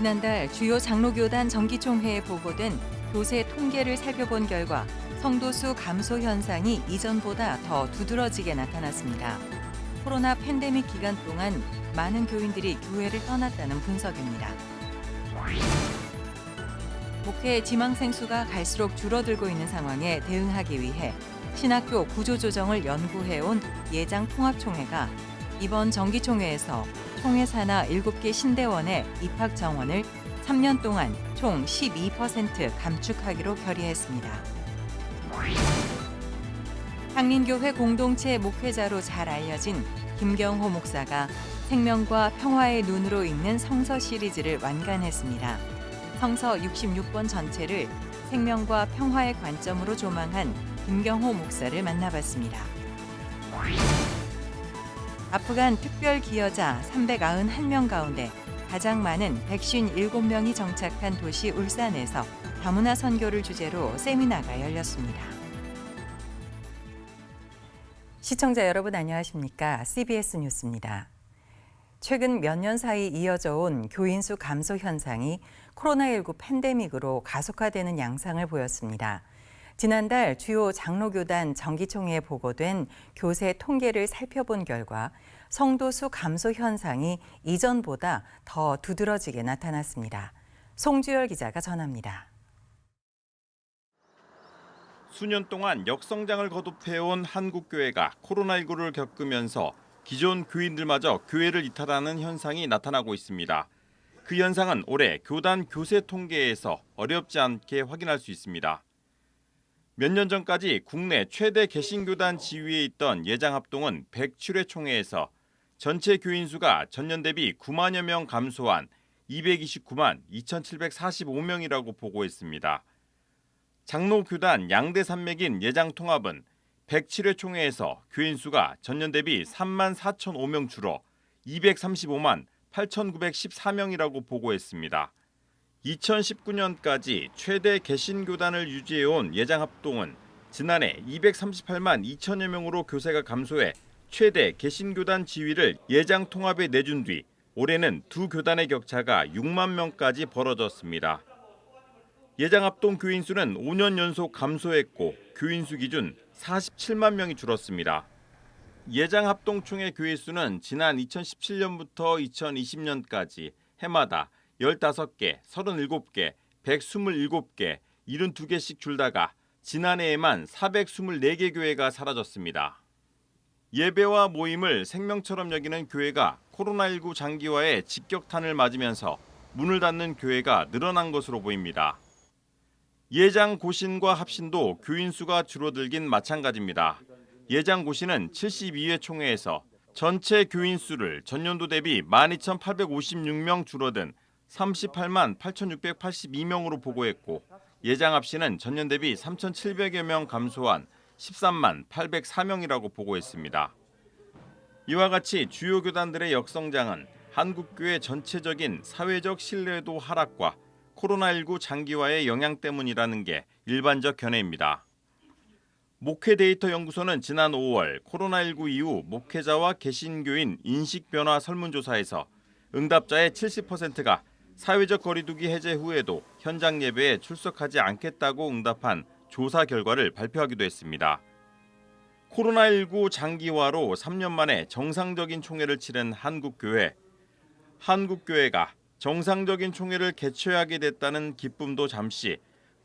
지난달 주요 장로교단 정기총회에 보고된 교세 통계를 살펴본 결과 성도수 감소 현상이 이전보다 더 두드러지게 나타났습니다. 코로나 팬데믹 기간 동안 많은 교인들이 교회를 떠났다는 분석입니다. 목회 지망생 수가 갈수록 줄어들고 있는 상황에 대응하기 위해 신학교 구조조정을 연구해온 예장통합총회가 이번 정기총회에서 총회 산하 7개 신대원의 입학 정원을 3년 동안 총 12% 감축하기로 결의했습니다. 한림교회 공동체 목회자로 잘 알려진 김경호 목사가 생명과 평화의 눈으로 읽는 성서 시리즈를 완간했습니다. 성서 66번 전체를 생명과 평화의 관점으로 조망한 김경호 목사를 만나봤습니다. 아프간 특별 기여자 391명 가운데 가장 많은 157명이 정착한 도시 울산에서 다문화 선교를 주제로 세미나가 열렸습니다. 시청자 여러분 안녕하십니까? CBS 뉴스입니다. 최근 몇 년 사이 이어져 온 교인 수 감소 현상이 코로나19 팬데믹으로 가속화되는 양상을 보였습니다. 지난달 주요 장로교단 정기총회에 보고된 교세 통계를 살펴본 결과 성도 수 감소 현상이 이전보다 더 두드러지게 나타났습니다. 송주열 기자가 전합니다. 수년 동안 역성장을 거듭해온 한국교회가 코로나19를 겪으면서 기존 교인들마저 교회를 이탈하는 현상이 나타나고 있습니다. 그 현상은 올해 교단 교세 통계에서 어렵지 않게 확인할 수 있습니다. 몇 년 전까지 국내 최대 개신교단 지위에 있던 예장합동은 107회 총회에서 전체 교인 수가 전년 대비 9만여 명 감소한 229만 2,745명이라고 보고했습니다. 장로교단 양대 산맥인 예장통합은 107회 총회에서 교인 수가 전년 대비 3만 4,005명 줄어 235만 8,914명이라고 보고했습니다. 2019년까지 최대 개신교단을 유지해온 예장합동은 지난해 238만 2천여 명으로 교세가 감소해 최대 개신교단 지위를 예장통합에 내준 뒤 올해는 두 교단의 격차가 6만 명까지 벌어졌습니다. 예장합동 교인 수는 5년 연속 감소했고 교인 수 기준 47만 명이 줄었습니다. 예장합동총회 교회 수는 지난 2017년부터 2020년까지 해마다 15개, 37개, 127개, 72개씩 줄다가 지난해에만 424개 교회가 사라졌습니다. 예배와 모임을 생명처럼 여기는 교회가 코로나19 장기화에 직격탄을 맞으면서 문을 닫는 교회가 늘어난 것으로 보입니다. 예장 고신과 합신도 교인 수가 줄어들긴 마찬가지입니다. 예장 고신은 72회 총회에서 전체 교인 수를 전년도 대비 12,856명 줄어든 38만 8,682명으로 보고했고 예장 합신은 전년 대비 3,700여 명 감소한 13만 804명이라고 보고했습니다. 이와 같이 주요 교단들의 역성장은 한국교회 전체적인 사회적 신뢰도 하락과 코로나19 장기화의 영향 때문이라는 게 일반적 견해입니다. 목회 데이터 연구소는 지난 5월 코로나19 이후 목회자와 개신교인 인식 변화 설문조사에서 응답자의 70%가 사회적 거리두기 해제 후에도 현장 예배에 출석하지 않겠다고 응답한 조사 결과를 발표하기도 했습니다. 코로나19 장기화로 3년 만에 정상적인 총회를 치른 한국교회. 한국교회가 정상적인 총회를 개최하게 됐다는 기쁨도 잠시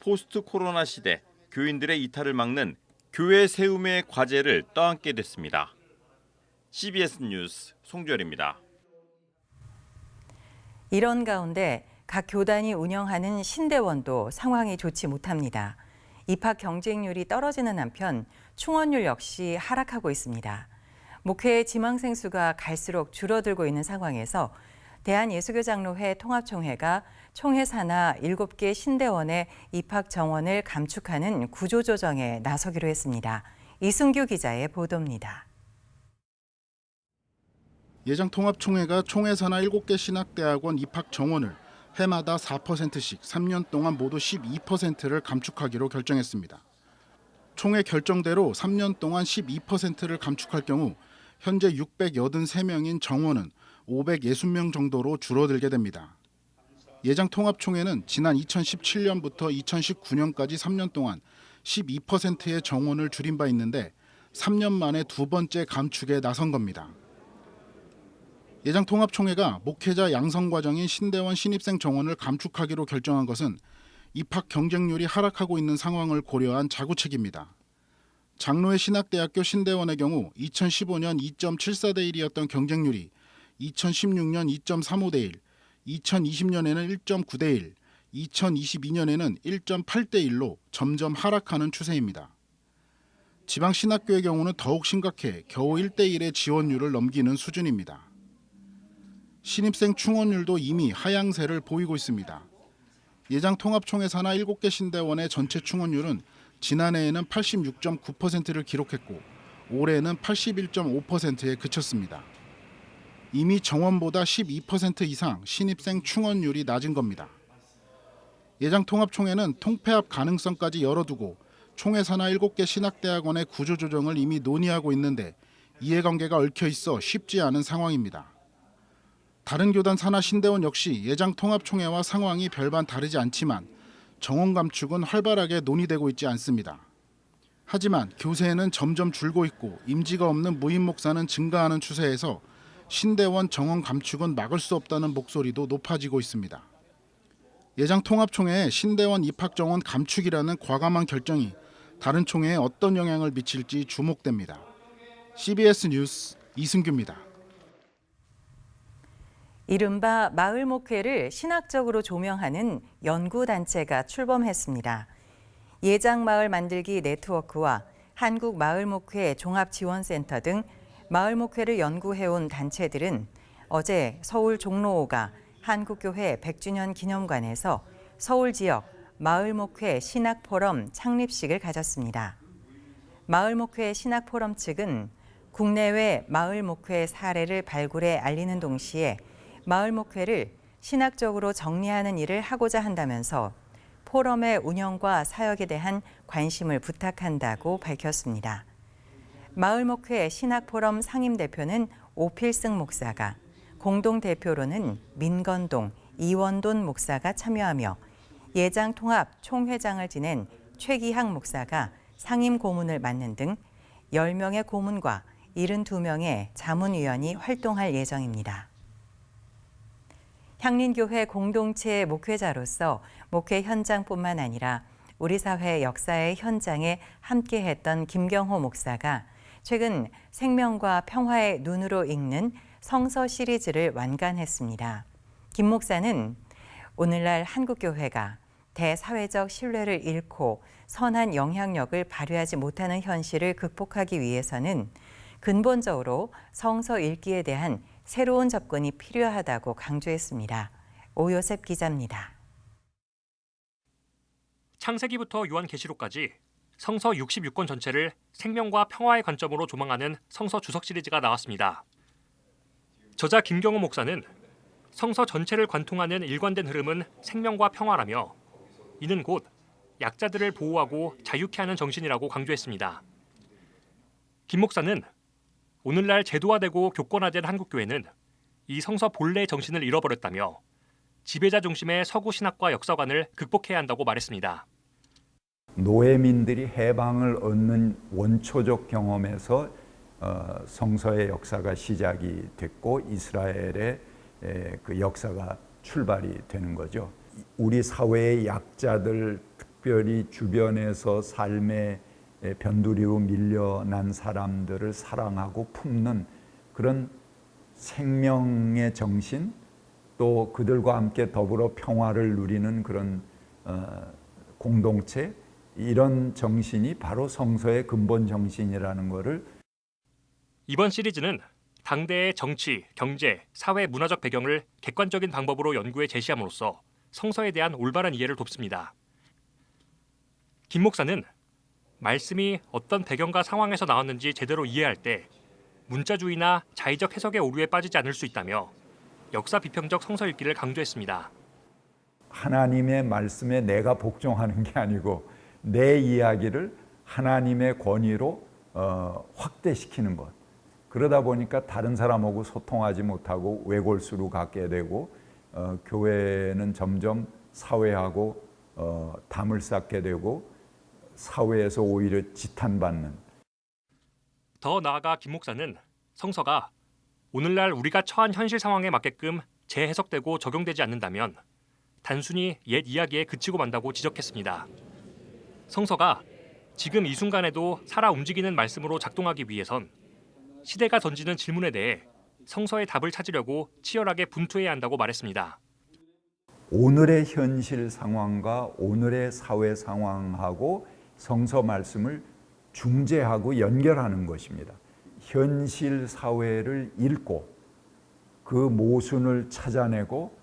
포스트 코로나 시대 교인들의 이탈을 막는 교회 세움의 과제를 떠안게 됐습니다. CBS 뉴스 송주열입니다. 이런 가운데 각 교단이 운영하는 신대원도 상황이 좋지 못합니다. 입학 경쟁률이 떨어지는 한편 충원율 역시 하락하고 있습니다. 목회 지망생 수가 갈수록 줄어들고 있는 상황에서 대한예수교장로회 통합총회가 총회 산하 7개 신대원의 입학 정원을 감축하는 구조조정에 나서기로 했습니다. 이승규 기자의 보도입니다. 예장통합총회가 총회 산하 7개 신학대학원 입학 정원을 해마다 4%씩 3년 동안 모두 12%를 감축하기로 결정했습니다. 총회 결정대로 3년 동안 12%를 감축할 경우 현재 683명인 정원은 560명 정도로 줄어들게 됩니다. 예장 통합총회는 지난 2017년부터 2019년까지 3년 동안 12%의 정원을 줄인 바 있는데 3년 만에 두 번째 감축에 나선 겁니다. 예장 통합총회가 목회자 양성 과정인 신대원 신입생 정원을 감축하기로 결정한 것은 입학 경쟁률이 하락하고 있는 상황을 고려한 자구책입니다. 장로의 신학대학교 신대원의 경우 2015년 2.74대 1이었던 경쟁률이 2016년 2.35대 1, 2020년에는 1.9대 1, 2022년에는 1.8대 1로 점점 하락하는 추세입니다. 지방 신학교의 경우는 더욱 심각해 겨우 1대 1의 지원율을 넘기는 수준입니다. 신입생 충원율도 이미 하향세를 보이고 있습니다. 예장 통합총회 산하 7개 신대원의 전체 충원율은 지난해에는 86.9%를 기록했고 올해는 81.5%에 그쳤습니다. 이미 정원보다 12% 이상 신입생 충원율이 낮은 겁니다. 예장 통합총회는 통폐합 가능성까지 열어두고 총회 산하 7개 신학대학원의 구조 조정을 이미 논의하고 있는데 이해관계가 얽혀 있어 쉽지 않은 상황입니다. 다른 교단 산하 신대원 역시 예장 통합총회와 상황이 별반 다르지 않지만 정원 감축은 활발하게 논의되고 있지 않습니다. 하지만 교세는 점점 줄고 있고 임지가 없는 무임 목사는 증가하는 추세에서 신대원 정원 감축은 막을 수 없다는 목소리도 높아지고 있습니다. 예장 통합총회의 신대원 입학 정원 감축이라는 과감한 결정이 다른 총회에 어떤 영향을 미칠지 주목됩니다. CBS 뉴스 이승규입니다. 이른바 마을 목회를 신학적으로 조명하는 연구 단체가 출범했습니다. 예장 마을 만들기 네트워크와 한국 마을 목회 종합 지원센터 등 마을 목회를 연구해온 단체들은 어제 서울 종로호가 한국교회 100주년 기념관에서 서울 지역 마을 목회 신학 포럼 창립식을 가졌습니다. 마을 목회 신학 포럼 측은 국내외 마을 목회 사례를 발굴해 알리는 동시에 마을 목회를 신학적으로 정리하는 일을 하고자 한다면서 포럼의 운영과 사역에 대한 관심을 부탁한다고 밝혔습니다. 마을 목회 신학 포럼 상임 대표는 오필승 목사가 공동 대표로는 민건동, 이원돈 목사가 참여하며 예장 통합 총회장을 지낸 최기학 목사가 상임 고문을 맡는 등 10명의 고문과 72명의 자문위원이 활동할 예정입니다. 향린교회 공동체 목회자로서 목회 현장뿐만 아니라 우리 사회 역사의 현장에 함께했던 김경호 목사가 최근 생명과 평화의 눈으로 읽는 성서 시리즈를 완간했습니다. 김 목사는 오늘날 한국교회가 대사회적 신뢰를 잃고 선한 영향력을 발휘하지 못하는 현실을 극복하기 위해서는 근본적으로 성서 읽기에 대한 새로운 접근이 필요하다고 강조했습니다. 오요셉 기자입니다. 창세기부터 요한계시록까지 성서 66권 전체를 생명과 평화의 관점으로 조망하는 성서 주석 시리즈가 나왔습니다. 저자 김경호 목사는 성서 전체를 관통하는 일관된 흐름은 생명과 평화라며 이는 곧 약자들을 보호하고 자유케 하는 정신이라고 강조했습니다. 김 목사는 오늘날 제도화되고 교권화된 한국교회는 이 성서 본래의 정신을 잃어버렸다며 지배자 중심의 서구 신학과 역사관을 극복해야 한다고 말했습니다. 노예민들이 해방을 얻는 원초적 경험에서 어, 성서의 역사가 시작이 됐고 이스라엘의 에, 그 역사가 출발이 되는 거죠. 우리 사회의 약자들, 특별히 주변에서 삶의 에, 변두리로 밀려난 사람들을 사랑하고 품는 그런 생명의 정신, 또 그들과 함께 더불어 평화를 누리는 그런 어, 공동체 이런 정신이 바로 성서의 근본 정신이라는 것을 이번 시리즈는 당대의 정치, 경제, 사회, 문화적 배경을 객관적인 방법으로 연구해 제시함으로써 성서에 대한 올바른 이해를 돕습니다. 김 목사는 말씀이 어떤 배경과 상황에서 나왔는지 제대로 이해할 때 문자주의나 자의적 해석의 오류에 빠지지 않을 수 있다며 역사 비평적 성서 읽기를 강조했습니다. 하나님의 말씀에 내가 복종하는 게 아니고 내 이야기를 하나님의 권위로 어, 확대시키는 것. 그러다 보니까 다른 사람하고 소통하지 못하고 외골수로 갖게 되고 어, 교회는 점점 사회하고 어, 담을 쌓게 되고 사회에서 오히려 지탄받는 더 나아가 김 목사는 성서가 오늘날 우리가 처한 현실 상황에 맞게끔 재해석되고 적용되지 않는다면 단순히 옛 이야기에 그치고 만다고 지적했습니다. 성서가 지금 이 순간에도 살아 움직이는 말씀으로 작동하기 위해선 시대가 던지는 질문에 대해 성서의 답을 찾으려고 치열하게 분투해야 한다고 말했습니다. 오늘의 현실 상황과 오늘의 사회 상황하고 성서 말씀을 중재하고 연결하는 것입니다. 현실 사회를 읽고 그 모순을 찾아내고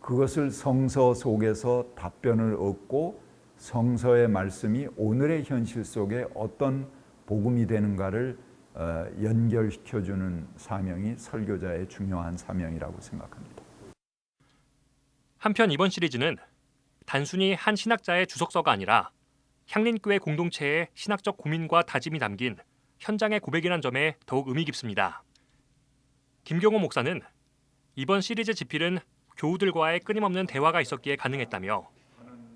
그것을 성서 속에서 답변을 얻고 성서의 말씀이 오늘의 현실 속에 어떤 복음이 되는가를 어, 연결시켜주는 사명이 설교자의 중요한 사명이라고 생각합니다. 한편 이번 시리즈는 단순히 한 신학자의 주석서가 아니라 향린교회 공동체의 신학적 고민과 다짐이 담긴 현장의 고백이란 점에 더욱 의미 깊습니다. 김경호 목사는 이번 시리즈 집필은 교우들과의 끊임없는 대화가 있었기에 가능했다며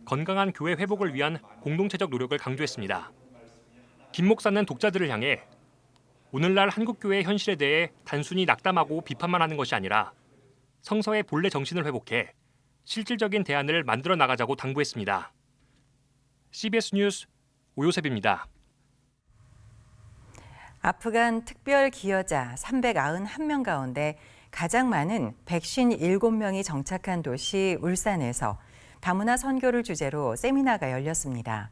건강한 교회 회복을 위한 공동체적 노력을 강조했습니다. 김 목사는 독자들을 향해 오늘날 한국 교회의 현실에 대해 단순히 낙담하고 비판만 하는 것이 아니라 성서의 본래 정신을 회복해 실질적인 대안을 만들어 나가자고 당부했습니다. CBS 뉴스 오요셉입니다. 아프간 특별 기여자 391명 가운데 가장 많은 157명이 정착한 도시 울산에서 다문화 선교를 주제로 세미나가 열렸습니다.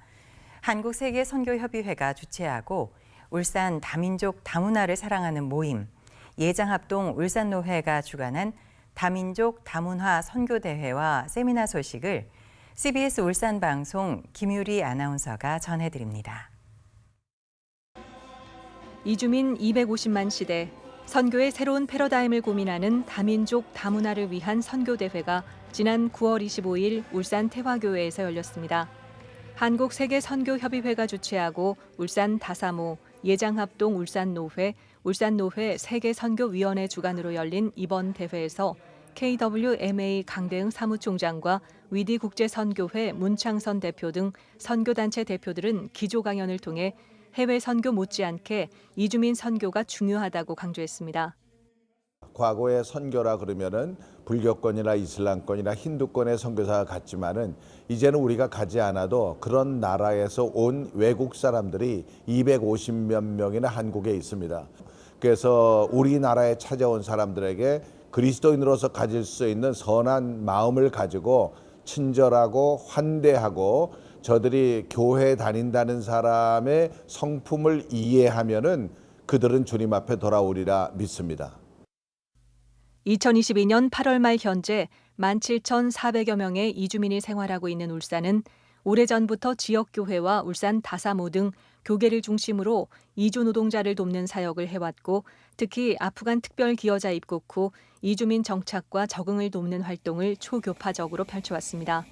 한국 세계 선교 협의회가 주최하고 울산 다민족 다문화를 사랑하는 모임, 예장합동 울산 노회가 주관한 다민족 다문화 선교 대회와 세미나 소식을 CBS 울산 방송 김유리 아나운서가 전해드립니다. 이주민 250만 시대 선교의 새로운 패러다임을 고민하는 다민족 다문화를 위한 선교 대회가 지난 9월 25일 울산 태화교회에서 열렸습니다. 한국 세계 선교 협의회가 주최하고 울산 다사모, 예장합동 울산 노회, 울산 노회 세계 선교 위원회 주관으로 열린 이번 대회에서 KWMA 강대응 사무총장과 위디 국제 선교회 문창선 대표 등 선교 단체 대표들은 기조 강연을 통해 해외 선교 못지않게 이주민 선교가 중요하다고 강조했습니다. 과거의 선교라 그러면은 불교권이나 이슬람권이나 힌두권의 선교사가 갔지만은 이제는 우리가 가지 않아도 그런 나라에서 온 외국 사람들이 250몇 명이나 한국에 있습니다. 그래서 우리나라에 찾아온 사람들에게 그리스도인으로서 가질 수 있는 선한 마음을 가지고 친절하고 환대하고 저들이 교회 다닌다는 사람의 성품을 이해하면은 그들은 주님 앞에 돌아오리라 믿습니다. 2022년 8월 말 현재 17,400여 명의 이주민이 생활하고 있는 울산은 오래전부터 지역 교회와 울산 다사모 등 교계를 중심으로 이주 노동자를 돕는 사역을 해왔고 특히 아프간 특별 기여자 입국 후 이주민 정착과 적응을 돕는 활동을 초교파적으로 펼쳐왔습니다.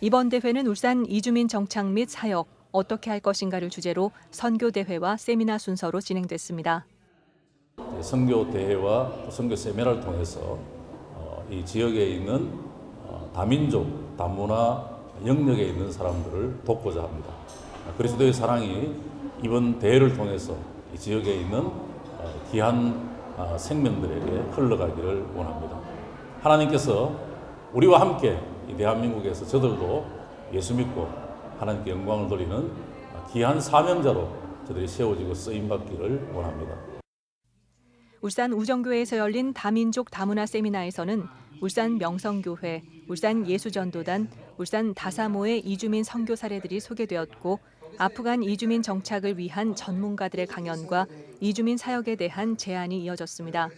이번 대회는 울산 이주민 정착 및 사역 어떻게 할 것인가를 주제로 선교 대회와 세미나 순서로 진행됐습니다. 선교 대회와 선교 세미나를 통해서 어, 이 지역에 있는 어, 다민족, 다문화 영역에 있는 사람들을 돕고자 합니다. 그리스도의 사랑이 이번 대회를 통해서 이 지역에 있는 어, 귀한 아, 생명들에게 흘러가기를 원합니다. 하나님께서 우리와 함께 이 대한민국에서 저들도 예수 믿고 하나님께 영광을 돌리는 귀한 사명자로 저들이 세워지고 쓰임 받기를 원합니다. 울산 우정교회에서 열린 다민족 다문화 세미나에서는 울산 명성교회, 울산 예수전도단, 울산 다사모의 이주민 선교 사례들이 소개되었고 아프간 이주민 정착을 위한 전문가들의 강연과 이주민 사역에 대한 제안이 이어졌습니다.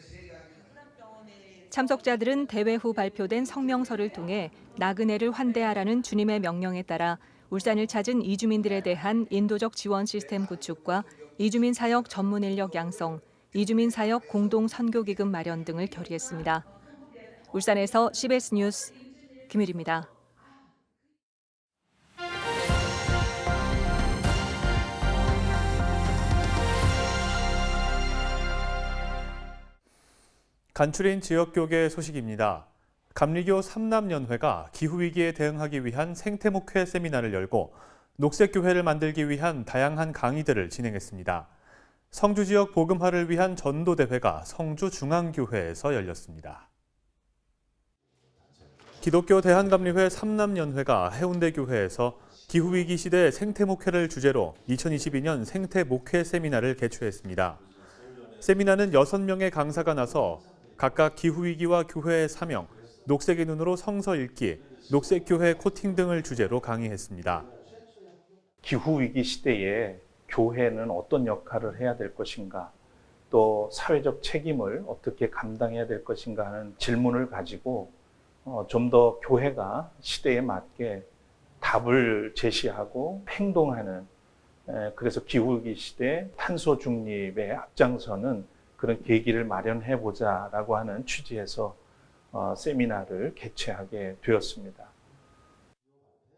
참석자들은 대회 후 발표된 성명서를 통해 나그네를 환대하라는 주님의 명령에 따라 울산을 찾은 이주민들에 대한 인도적 지원 시스템 구축과 이주민 사역 전문 인력 양성, 이주민 사역 공동 선교 기금 마련 등을 결의했습니다. 울산에서 CBS 뉴스 김일입니다. 간추린 지역교계 소식입니다. 감리교 삼남연회가 기후위기에 대응하기 위한 생태목회 세미나를 열고 녹색교회를 만들기 위한 다양한 강의들을 진행했습니다. 성주 지역 복음화를 위한 전도대회가 성주 중앙교회에서 열렸습니다. 기독교 대한감리회 삼남연회가 해운대교회에서 기후위기 시대 생태목회를 주제로 2022년 생태목회 세미나를 개최했습니다. 세미나는 6명의 강사가 나서 각각 기후위기와 교회의 사명, 녹색의 눈으로 성서 읽기, 녹색교회 코팅 등을 주제로 강의했습니다. 기후 위기 시대에 교회는 어떤 역할을 해야 될 것인가, 또 사회적 책임을 어떻게 감당해야 될 것인가 하는 질문을 가지고 어, 좀더 교회가 시대에 맞게 답을 제시하고 행동하는 에, 그래서 기후위기 시대 탄소 중립에 앞장서는 그런 계기를 마련해 보자라고 하는 취지에서 어, 세미나를 개최하게 되었습니다.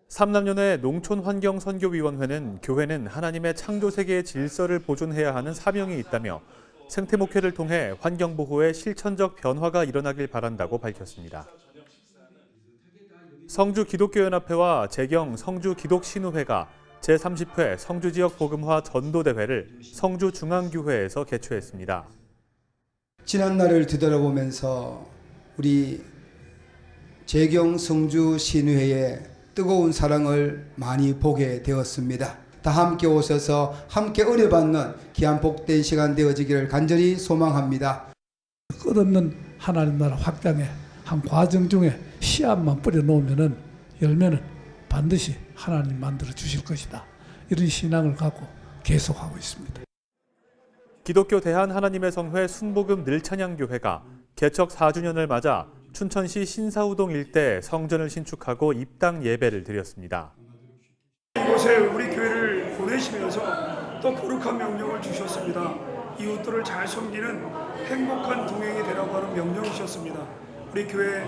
삼남연회 농촌환경선교위원회는 교회는 하나님의 창조 세계의 질서를 보존해야 하는 사명이 있다며 생태목회를 통해 환경보호의 실천적 변화가 일어나길 바란다고 밝혔습니다. 성주 기독교연합회와 재경 성주 기독신우회가 제30회 성주 지역 복음화 전도대회를 성주 중앙교회에서 개최했습니다. 지난 날을 되돌아보면서 우리 재경 성주 신회의 뜨거운 사랑을 많이 보게 되었습니다. 다 함께 오셔서 함께 의뢰받는 귀한 복된 시간 되어지기를 간절히 소망합니다. 끝없는 하나님 나라 확장의 한 과정 중에 씨앗만 뿌려 놓으면은 열매는 반드시 하나님 만들어 주실 것이다. 이런 신앙을 갖고 계속하고 있습니다. 기독교 대한 하나님의 성회 순복음 늘찬양교회가 개척 4주년을 맞아 춘천시 신사우동 일대 성전을 신축하고 입당 예배를 드렸습니다. 이곳에 우리 교회를 보내시면서 또 거룩한 명령을 주셨습니다. 이웃들을 잘 섬기는 행복한 동행이 되라고 하는 명령이셨습니다. 우리 교회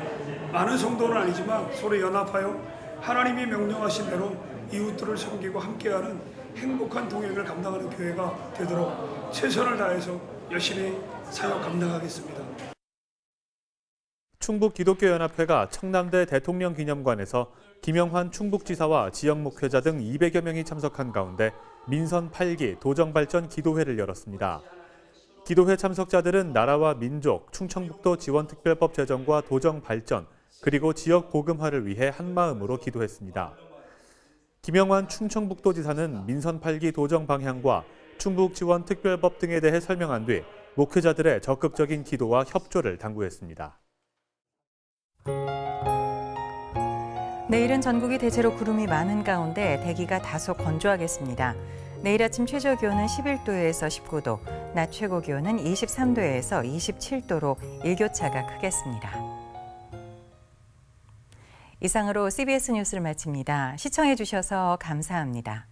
많은 성도는 아니지만 서로 연합하여 하나님이 명령하신 대로 이웃들을 섬기고 함께하는 행복한 동행을 감당하는 교회가 되도록 최선을 다해서 열심히 사역 감당하겠습니다. 충북 기독교연합회가 청남대 대통령기념관에서 김영환 충북지사와 지역 목회자 등 200여 명이 참석한 가운데 민선 8기 도정발전 기도회를 열었습니다. 기도회 참석자들은 나라와 민족, 충청북도 지원특별법 제정과 도정 발전, 그리고 지역 복음화를 위해 한마음으로 기도했습니다. 김영환 충청북도지사는 민선 8기 도정 방향과 충북 지원 특별법 등에 대해 설명한 뒤 목회자들의 적극적인 기도와 협조를 당부했습니다. 내일은 전국이 대체로 구름이 많은 가운데 대기가 다소 건조하겠습니다. 내일 아침 최저 기온은 11도에서 19도, 낮 최고 기온은 23도에서 27도로 일교차가 크겠습니다. 이상으로 CBS 뉴스를 마칩니다. 시청해 주셔서 감사합니다.